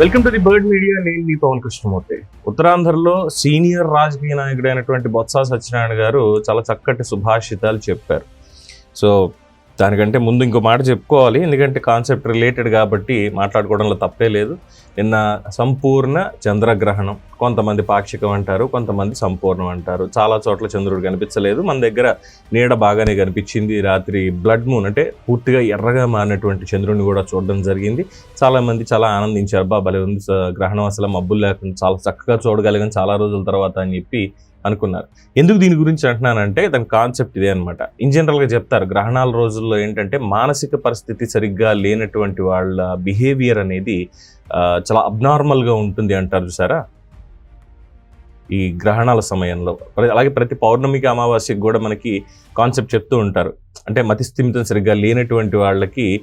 Welcome to the bird media నేను మీ పవన్ కృష్ణమూర్తి. ఉత్తరాంధ్రలో సీనియర్ రాజకీయ నాయకుడు అయినటువంటి బొత్స సత్యనారాయణ గారు చాలా చక్కటి సుభాషితాలు చెప్పారు. సో దానికంటే ముందు ఇంకో మాట చెప్పుకోవాలి. ఎందుకంటే కాన్సెప్ట్ రిలేటెడ్ కాబట్టి మాట్లాడుకోవడంలో తప్పే లేదు. నిన్న సంపూర్ణ చంద్రగ్రహణం. కొంతమంది పాక్షికం అంటారు కొంతమంది సంపూర్ణం అంటారు. చాలా చోట్ల చంద్రుడు కనిపించలేదు. మన దగ్గర నీడ బాగానే కనిపించింది. రాత్రి బ్లడ్ మూన్ అంటే పూర్తిగా ఎర్రగా మారినటువంటి చంద్రుడిని కూడా చూడడం జరిగింది. చాలామంది చాలా ఆనందించారు. అబ్బా భలే ఉంది గ్రహణం అసలు మబ్బులు లేకుండా చాలా చక్కగా చూడగలిగాం చాలా రోజుల తర్వాత అని చెప్పి అనుకున్నారు. ఎందుకు దీని గురించి అంటున్నానంటే దాని కాన్సెప్ట్ ఇదే అనమాట ఇన్ జనరల్గా చెప్తారు గ్రహణాల రోజుల్లో ఏంటంటే మానసిక పరిస్థితి సరిగ్గా లేనటువంటి వాళ్ళ బిహేవియర్ అనేది చాలా అబ్నార్మల్గా ఉంటుంది అంటారు చూసారా? ఈ గ్రహణాల సమయంలో. అలాగే ప్రతి పౌర్ణమికి అమావాస్యకి కూడా మనకి కాన్సెప్ట్ చెప్తూ ఉంటారు. అంటే మతిస్థిమితం సరిగ్గా లేనటువంటి వాళ్ళకి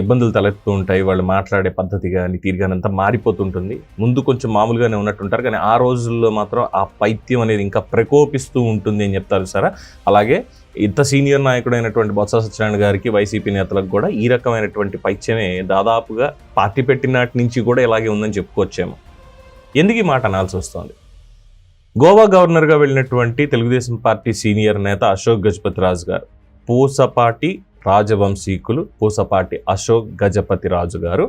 ఇబ్బందులు తలెత్తుతూ ఉంటాయి. వాళ్ళు మాట్లాడే పద్ధతి కానీ తీరు కానీ అంతా మారిపోతుంటుంది. ముందు కొంచెం మామూలుగానే ఉన్నట్టుంటారు. కానీ ఆ రోజుల్లో మాత్రం ఆ పైత్యం అనేది ఇంకా ప్రకోపిస్తూ ఉంటుంది అని చెప్తారు సారా. అలాగే ఇంత సీనియర్ నాయకుడైనటువంటి బొత్స సత్యనారాయణ గారికి వైసీపీ నేతలకు కూడా ఈ రకమైనటువంటి పైత్యమే దాదాపుగా పార్టీ పెట్టినాటి నుంచి కూడా ఇలాగే ఉందని చెప్పుకోవచ్చేమో. ఎందుకు ఈ మాట అనాల్సి వస్తుంది? గోవా గవర్నర్గా వెళ్ళినటువంటి తెలుగుదేశం పార్టీ సీనియర్ నేత అశోక్ గజపతి రాజు గారు పూసపాటి రాజవంశీకులు పూసపాటి అశోక్ గజపతి రాజు గారు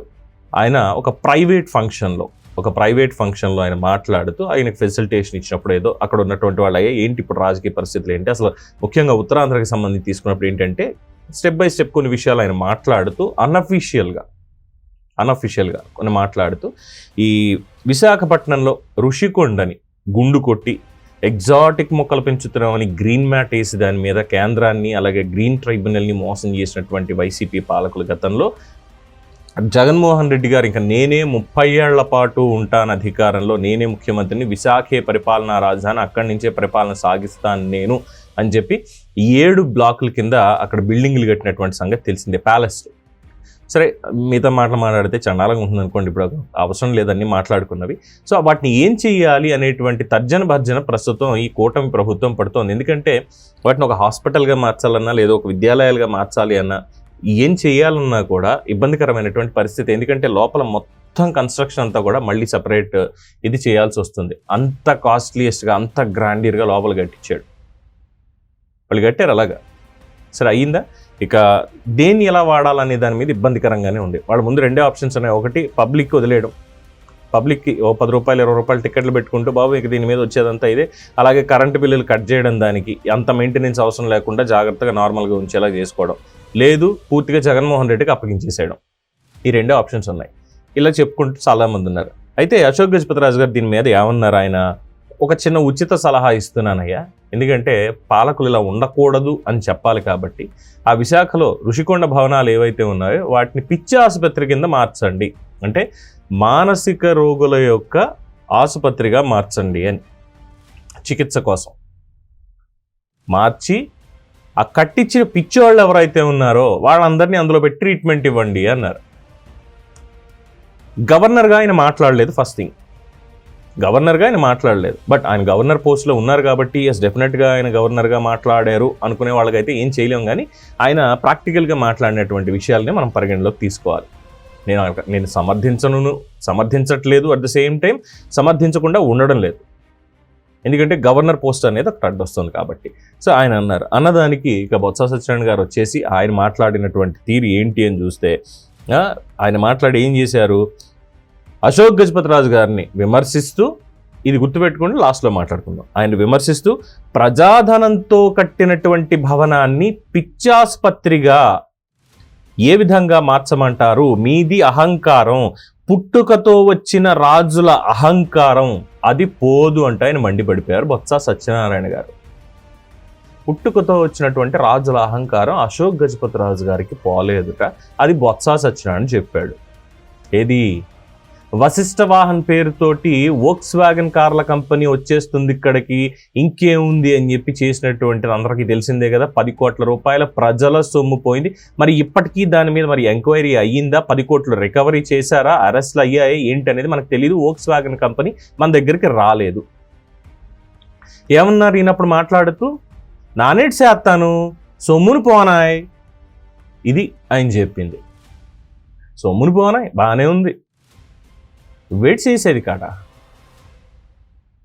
ఆయన ఒక ప్రైవేట్ ఫంక్షన్లో ఒక ప్రైవేట్ ఫంక్షన్లో ఆయన మాట్లాడుతూ ఆయనకు ఫెసిలిటేషన్ ఇచ్చినప్పుడు ఏదో అక్కడ ఉన్నటువంటి వాళ్ళు అయ్యే ఏంటి ఇప్పుడు రాజకీయ పరిస్థితులు ఏంటి? అసలు ముఖ్యంగా ఉత్తరాంధ్రకి సంబంధించి తీసుకున్నప్పుడు ఏంటంటే స్టెప్ బై స్టెప్ కొన్ని విషయాలు ఆయన మాట్లాడుతూ అన్అఫీషియల్గా అన్అఫీషియల్గా కొన్ని మాట్లాడుతూ ఈ విశాఖపట్నంలో ఋషికొండని గుండు కొట్టి ఎగ్జాటిక్ మొక్కలు పెంచుతున్నామని గ్రీన్ మ్యాట్ వేసి దాని మీద కేంద్రాన్ని అలాగే గ్రీన్ ట్రైబ్యునల్ని మోసం చేసినటువంటి వైసీపీ పాలకుల గతంలో. జగన్మోహన్ రెడ్డి గారు ఇంకా నేనే ముప్పై ఏళ్ళ పాటు ఉంటాను అధికారంలో నేనే ముఖ్యమంత్రిని విశాఖే పరిపాలనా రాజధాని అక్కడి నుంచే పరిపాలన సాగిస్తాను నేను అని చెప్పి ఏడు బ్లాకుల కింద అక్కడ బిల్డింగ్లు కట్టినటువంటి సంగతి తెలిసిందే. ప్యాలెస్. సరే మిగతా మాటలు మాట్లాడితే చండాలంగా ఉంటుంది అనుకోండి ఇప్పుడు అవసరం లేదని మాట్లాడుకున్నవి. సో వాటిని ఏం చేయాలి అనేటువంటి తర్జన భర్జన ప్రస్తుతం ఈ కూటమి ప్రభుత్వం పడుతోంది. ఎందుకంటే వాటిని ఒక హాస్పిటల్గా మార్చాలన్నా లేదా ఒక విద్యాలయాలుగా మార్చాలి అన్నా ఏం చేయాలన్నా కూడా ఇబ్బందికరమైనటువంటి పరిస్థితి. ఎందుకంటే లోపల మొత్తం కన్స్ట్రక్షన్ అంతా కూడా మళ్ళీ సపరేట్ ఇది చేయాల్సి వస్తుంది. అంత కాస్ట్లీయెస్ట్గా అంత గ్రాండీర్గా లోపల కట్టించాడు. వాళ్ళు కట్టారు అలాగా. సరే అయ్యిందా? ఇక దేన్ని ఎలా వాడాలనే దాని మీద ఇబ్బందికరంగానే ఉంది. వాళ్ళ ముందు రెండే ఆప్షన్స్ ఉన్నాయి. ఒకటి పబ్లిక్ వదిలేయడం. పబ్లిక్కి ఓ పది రూపాయలు ఇరవై రూపాయలు టికెట్లు పెట్టుకుంటూ బాబు ఇక దీని మీద వచ్చేదంతా ఇదే. అలాగే కరెంటు బిల్లులు కట్ చేయడం దానికి అంత మెయింటెనెన్స్ అవసరం లేకుండా జాగ్రత్తగా నార్మల్గా ఉంచేలా చేసుకోవడం. లేదు పూర్తిగా జగన్మోహన్ రెడ్డికి అప్పగించేసేయడం. ఈ రెండే ఆప్షన్స్ ఉన్నాయి. ఇలా చెప్పుకుంటూ చాలామంది ఉన్నారు. అయితే అశోక్ గజపతి రాజు గారు దీని మీద ఏమన్నారు ఆయన? ఒక చిన్న ఉచిత సలహా ఇస్తున్నానయ్యా. ఎందుకంటే పాలకులు ఇలా ఉండకూడదు అని చెప్పాలి కాబట్టి ఆ విశాఖలో ఋషికొండ భవనాలు ఏవైతే ఉన్నాయో వాటిని పిచ్చి ఆసుపత్రి కింద మార్చండి. అంటే మానసిక రోగుల యొక్క ఆసుపత్రిగా మార్చండి అని. చికిత్స కోసం. మార్చి ఆ కట్టించిన పిచ్చోళ్ళు ఎవరైతే ఉన్నారో వాళ్ళందరినీ అందులో పెట్టి ట్రీట్మెంట్ ఇవ్వండి అన్నారు. గవర్నర్గా ఆయన మాట్లాడలేదు ఫస్ట్ థింగ్. గవర్నర్గా ఆయన మాట్లాడలేదు. బట్ ఆయన గవర్నర్ పోస్ట్లో ఉన్నారు కాబట్టి ఎస్ డెఫినెట్గా ఆయన గవర్నర్గా మాట్లాడారు అనుకునే వాళ్ళకైతే ఏం చేయలేం కానీ ఆయన ప్రాక్టికల్గా మాట్లాడినటువంటి విషయాలని మనం పరిగణలోకి తీసుకోవాలి. నేను నేను సమర్థించను సమర్థించట్లేదు అట్ ద సేమ్ టైం సమర్థించకుండా ఉండడం లేదు. ఎందుకంటే గవర్నర్ పోస్ట్ అనేది ఒకటి అడ్డొస్తుంది కాబట్టి. సో ఆయన అన్నారు అన్నదానికి ఇక బొత్స సత్యనారాయణ గారు వచ్చేసి ఆయన మాట్లాడినటువంటి తీరు ఏంటి అని చూస్తే ఆయన మాట్లాడి ఏం చేశారు? అశోక్ గజపతి రాజు గారిని విమర్శిస్తూ ఇది గుర్తుపెట్టుకుంటే లాస్ట్లో మాట్లాడుకుందాం. ఆయన విమర్శిస్తూ ప్రజాధనంతో కట్టినటువంటి భవనాన్ని పిచ్చాసుపత్రిగా ఏ విధంగా మార్చమంటారు? మీది అహంకారం పుట్టుకతో వచ్చిన రాజుల అహంకారం అది పోదు అంటే ఆయన మండిపడిపోయారు బొత్స సత్యనారాయణ గారు. పుట్టుకతో వచ్చినటువంటి రాజుల అహంకారం అశోక్ గజపతి రాజు గారికి పోలేదుట అది బొత్స సత్యనారాయణ చెప్పాడు. ఏది? వశిష్ఠ వాహన్ పేరుతోటి వోక్స్ వ్యాగన్ కార్ల కంపెనీ వచ్చేస్తుంది ఇక్కడికి. ఇంకేముంది అని చెప్పి చేసినటువంటి అందరికీ తెలిసిందే కదా. పది కోట్ల రూపాయల ప్రజల సొమ్ము పోయింది. మరి ఇప్పటికీ దాని మీద మరి ఎంక్వైరీ అయ్యిందా? పది కోట్లు రికవరీ చేశారా? అరెస్ట్లు అయ్యాయి? ఏంటి అనేది మనకు తెలియదు వోక్స్ వ్యాగన్ కంపెనీ మన దగ్గరికి రాలేదు. ఏమన్నారు ఈయనప్పుడు మాట్లాడుతూ? నానేటి చేస్తాను. సొమ్మును పోనాయ్. ఇది ఆయన చెప్పింది. సొమ్మును పోనాయ్. బాగానే ఉంది. వెయిట్ చేసేది కాడ?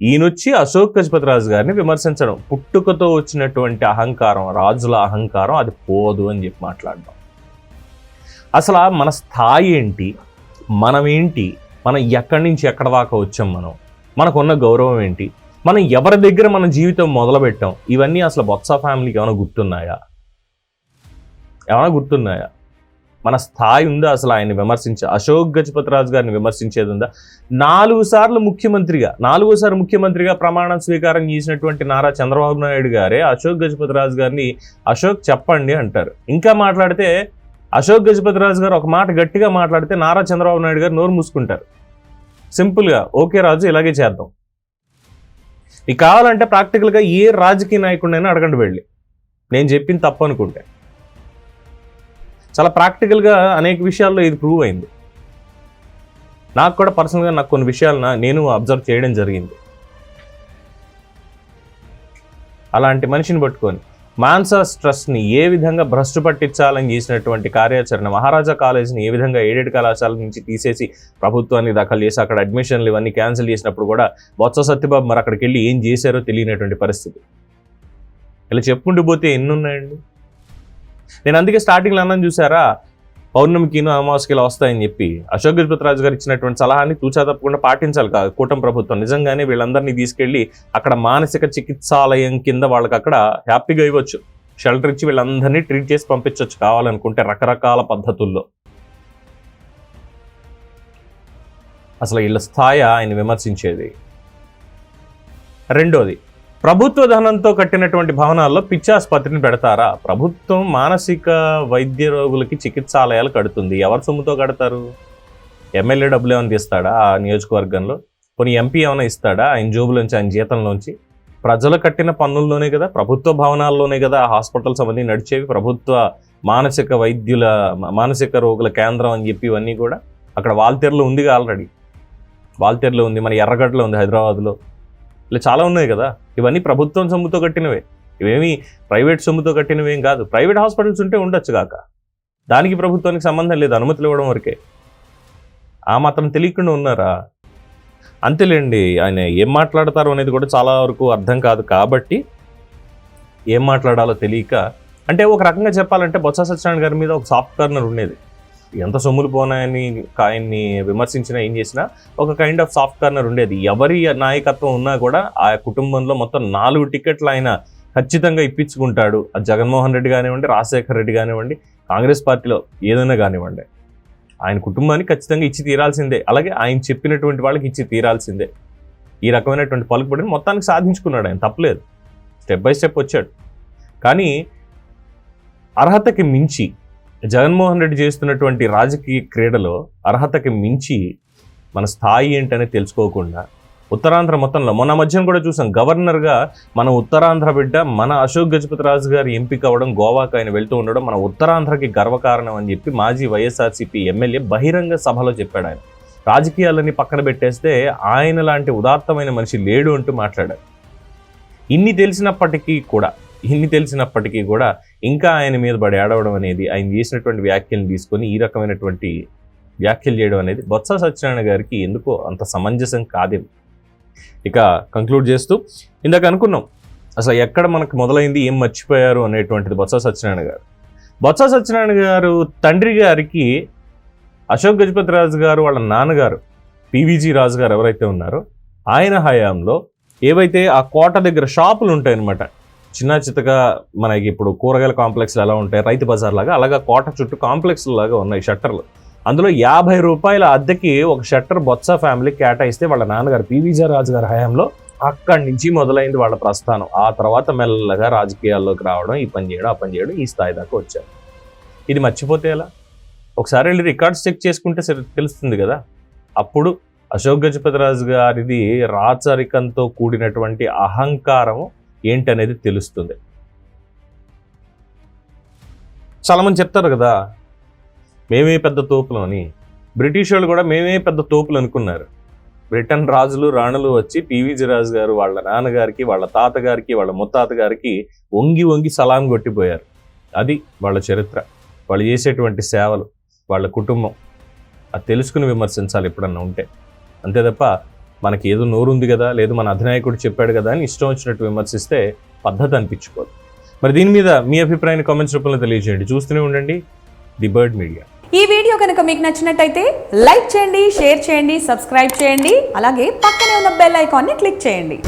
ఈయనొచ్చి అశోక్ గజపతి రాజు గారిని విమర్శించడం. పుట్టుకతో వచ్చినటువంటి అహంకారం రాజుల అహంకారం అది పోదు అని చెప్పి మాట్లాడడం. అసలు మన స్థాయి ఏంటి? మనం ఏంటి? మనం ఎక్కడి నుంచి ఎక్కడ దాకా వచ్చాం మనం? మనకున్న గౌరవం ఏంటి? మనం ఎవరి దగ్గర మన జీవితం మొదలుపెట్టాం? ఇవన్నీ అసలు బొత్స ఫ్యామిలీకి ఏమైనా గుర్తున్నాయా? ఏమైనా గుర్తున్నాయా? మన స్థాయి ఉందా? అసలు ఆయన్ని విమర్శించే అశోక్ గజపతి రాజు గారిని విమర్శించేది ఉందా? నాలుగు సార్లు ముఖ్యమంత్రిగా నాలుగోసారి ముఖ్యమంత్రిగా ప్రమాణం స్వీకారం చేసినటువంటి నారా చంద్రబాబు నాయుడు గారే అశోక్ గజపతి రాజు గారిని అశోక్ చెప్పండి అంటారు. ఇంకా మాట్లాడితే అశోక్ గజపతి రాజు గారు ఒక మాట గట్టిగా మాట్లాడితే నారా చంద్రబాబు నాయుడు గారు నోరు మూసుకుంటారు. సింపుల్గా ఓకే రాజు ఇలాగే చేద్దాం. మీకు కావాలంటే ప్రాక్టికల్గా ఏ రాజకీయ నాయకుడినైనా అడగండి వెళ్ళి. నేను చెప్పింది తప్పు అనుకుంటే. చాలా ప్రాక్టికల్గా అనేక విషయాల్లో ఇది ప్రూవ్ అయింది. నాకు కూడా పర్సనల్గా నాకు కొన్ని విషయాలను నేను అబ్జర్వ్ చేయడం జరిగింది. అలాంటి మనిషిని పట్టుకొని మాన్సాస్ ట్రస్ట్ని ఏ విధంగా భ్రష్టు పట్టించాలని చేసినటువంటి కార్యాచరణ మహారాజా కాలేజ్ని ఏ విధంగా ఎయిడెడ్ కళాశాల నుంచి తీసేసి ప్రభుత్వాన్ని దాఖలు చేసి అక్కడ అడ్మిషన్లు ఇవన్నీ క్యాన్సిల్ చేసినప్పుడు కూడా బొత్స సత్యబాబు మరి అక్కడికి వెళ్ళి ఏం చేశారో తెలియనటువంటి పరిస్థితి. ఇలా చెప్పుకుంటూ పోతే ఎన్ని ఉన్నాయండి నేను అందుకే స్టార్టింగ్లో అన్నాను చూసారా? పౌర్ణమికిను అమావాస్యకి ఇలా వస్తాయని చెప్పి. అశోక్ గజపతిరాజు గారు ఇచ్చినటువంటి సలహాని తూచా తప్పకుండా పాటించాలి కాదు కూటమి ప్రభుత్వం. నిజంగానే వీళ్ళందరినీ తీసుకెళ్ళి అక్కడ మానసిక చికిత్సాలయం కింద వాళ్ళకి అక్కడ హ్యాపీగా ఇవ్వచ్చు. షెల్టర్ ఇచ్చి వీళ్ళందరినీ ట్రీట్ చేసి పంపించవచ్చు కావాలనుకుంటే రకరకాల పద్ధతుల్లో. అసలు వీళ్ళ స్థాయి ఆయన విమర్శించేది. రెండోది ప్రభుత్వ ధనంతో కట్టినటువంటి భవనాల్లో పిచ్చాసుపత్రిని పెడతారా? ప్రభుత్వం మానసిక వైద్య రోగులకి చికిత్సాలయాలు కడుతుంది. ఎవరి సొమ్ముతో కడతారు? ఎమ్మెల్యే డబ్బులు ఏమైనా తీస్తాడా ఆ నియోజకవర్గంలో? కొన్ని ఎంపీ ఏమైనా ఇస్తాడా ఆయన జోబులోంచి ఆయన జీతంలోంచి? ప్రజలు కట్టిన పన్నుల్లోనే కదా ప్రభుత్వ భవనాల్లోనే కదా హాస్పిటల్ హాస్పిటల్స్ అవన్నీ నడిచేవి? ప్రభుత్వ మానసిక వైద్యుల మానసిక రోగుల కేంద్రం అని చెప్పి ఇవన్నీ కూడా అక్కడ వాల్తేరులో ఉందిగా ఆల్రెడీ. వాల్తేరులో ఉంది మన ఎర్రగడ్డలో ఉంది హైదరాబాద్లో. ఇలా చాలా ఉన్నాయి కదా. ఇవన్నీ ప్రభుత్వం సొమ్ముతో కట్టినవే. ఇవేమి ప్రైవేట్ సొమ్ముతో కట్టినవేం కాదు. ప్రైవేట్ హాస్పిటల్స్ ఉంటే ఉండొచ్చు కాక. దానికి ప్రభుత్వానికి సంబంధం లేదు. అనుమతులు ఇవ్వడం వరకే. ఆ మాత్రం తెలియకుండా ఉన్నారా? అంతేలేండి. ఆయన ఏం మాట్లాడతారు అనేది కూడా చాలా వరకు అర్థం కాదు. కాబట్టి ఏం మాట్లాడాలో తెలియక అంటే ఒక రకంగా చెప్పాలంటే బొత్స సత్యనారాయణ గారి మీద ఒక సాఫ్ట్ కార్నర్ ఉండేది. ఎంత సొమ్ములు పోనాయని ఆయన్ని విమర్శించినా ఏం చేసినా ఒక కైండ్ ఆఫ్ సాఫ్ట్ కార్నర్ ఉండేది. ఎవరి నాయకత్వం ఉన్నా కూడా ఆ కుటుంబంలో మొత్తం నాలుగు టికెట్లు ఆయన ఖచ్చితంగా ఇప్పించుకుంటాడు. అది జగన్మోహన్ రెడ్డి కానివ్వండి రాజశేఖర్ రెడ్డి కానివ్వండి కాంగ్రెస్ పార్టీలో ఏదైనా కానివ్వండి. ఆయన కుటుంబానికి ఖచ్చితంగా ఇచ్చి తీరాల్సిందే. అలాగే ఆయన చెప్పినటువంటి వాళ్ళకి ఇచ్చి తీరాల్సిందే. ఈ రకమైనటువంటి పలుకుబడిని మొత్తానికి సాధించుకున్నాడు ఆయన. తప్పలేదు. స్టెప్ బై స్టెప్ వచ్చాడు. కానీ అర్హతకి మించి జగన్మోహన్ రెడ్డి చేస్తున్నటువంటి రాజకీయ క్రీడలో అర్హతకి మించి మన స్థాయి ఏంటనే తెలుసుకోకుండా ఉత్తరాంధ్ర మొత్తంలో మొన్న మధ్యన కూడా చూసాం. గవర్నర్గా మన ఉత్తరాంధ్ర బిడ్డ మన అశోక్ గజపతి రాజు గారి ఎంపిక అవ్వడం గోవాకు ఆయన వెళ్తూ ఉండడం మన ఉత్తరాంధ్రకి గర్వకారణం అని చెప్పి మాజీ వైఎస్ఆర్సీపీ ఎమ్మెల్యే బహిరంగ సభలో చెప్పాడు ఆయన. రాజకీయాలని పక్కన పెట్టేస్తే ఆయన లాంటి ఉదాత్తమైన మనిషి లేడు అంటూ మాట్లాడారు. ఇన్ని తెలిసినప్పటికీ కూడా ఇన్ని తెలిసినప్పటికీ కూడా ఇంకా ఆయన మీద పడి ఏడవడం అనేది ఆయన చేసినటువంటి వ్యాఖ్యలు తీసుకొని ఈ రకమైనటువంటి వ్యాఖ్యలు చేయడం అనేది బొత్స సత్యనారాయణ గారికి ఎందుకో అంత సమంజసం కాదేమో. ఇక కంక్లూడ్ చేస్తూ ఇందాక అనుకున్నాం అసలు ఎక్కడ మనకు మొదలైంది ఏం మర్చిపోయారు అనేటువంటిది బొత్స సత్యనారాయణ గారు. బొత్స సత్యనారాయణ గారు తండ్రి గారికి అశోక్ గజపతి రాజు గారు వాళ్ళ నాన్నగారు పీవీజీ రాజు గారు ఎవరైతే ఉన్నారో ఆయన హయాంలో ఏవైతే ఆ కోట దగ్గర షాపులు ఉంటాయన్నమాట చిన్న చిత్తగా మనకి ఇప్పుడు కూరగాయల కాంప్లెక్స్లు ఎలా ఉంటాయి రైతు బజార్ లాగా అలాగా కోట చుట్టూ కాంప్లెక్స్ లాగా ఉన్నాయి షట్టర్లు. అందులో యాభై రూపాయల అద్దెకి ఒక షట్టర్ బొత్స ఫ్యామిలీ కేటాయిస్తే వాళ్ళ నాన్నగారు పివిజే రాజు గారి హయాంలో అక్కడి నుంచి మొదలైంది వాళ్ళ ప్రస్థానం. ఆ తర్వాత మెల్లగా రాజకీయాల్లోకి రావడం ఈ పని చేయడం ఆ పని చేయడం ఈ స్థాయి దాకా వచ్చారు ఇది మర్చిపోతే ఎలా? ఒకసారి వెళ్ళి రికార్డ్స్ చెక్ చేసుకుంటే సరి- తెలుస్తుంది కదా. అప్పుడు అశోక్ గజపతి రాజు గారిది రాచరికంతో కూడినటువంటి అహంకారము ఏంటనేది తెలుస్తుంది. చాలామంది చెప్తారు కదా మేమే పెద్ద తోపులు అని. బ్రిటిష్ వాళ్ళు కూడా మేమే పెద్ద తోపులు అనుకున్నారు. బ్రిటన్ రాజులు రాణులు వచ్చి పీవీజీ రాజు గారు వాళ్ళ నాన్నగారికి వాళ్ళ తాతగారికి వాళ్ళ ముత్తాత గారికి వంగి వంగి సలాం కొట్టిపోయారు. అది వాళ్ళ చరిత్ర. వాళ్ళు చేసేటువంటి సేవలు వాళ్ళ కుటుంబం. అది తెలుసుకుని విమర్శించాలి ఎప్పుడన్నా ఉంటే. అంతే తప్ప మనకి ఏదో నోరుంది కదా లేదు మన అధినాయకుడు చెప్పాడు కదా అని ఇష్టం వచ్చినట్టు విమర్శిస్తే పద్ధతి అనిపించుకోదు. మరి దీని మీద మీ అభిప్రాయాన్ని కామెంట్స్ రూపంలో తెలియజేయండి. చూస్తూనే ఉండండి. The bird media. ఈ వీడియో కనుక మీకు నచ్చినట్టయితే లైక్ చేయండి షేర్ చేయండి సబ్స్క్రైబ్ చేయండి అలాగే పక్కనే ఉన్న బెల్ ఐకాన్ని క్లిక్ చేయండి.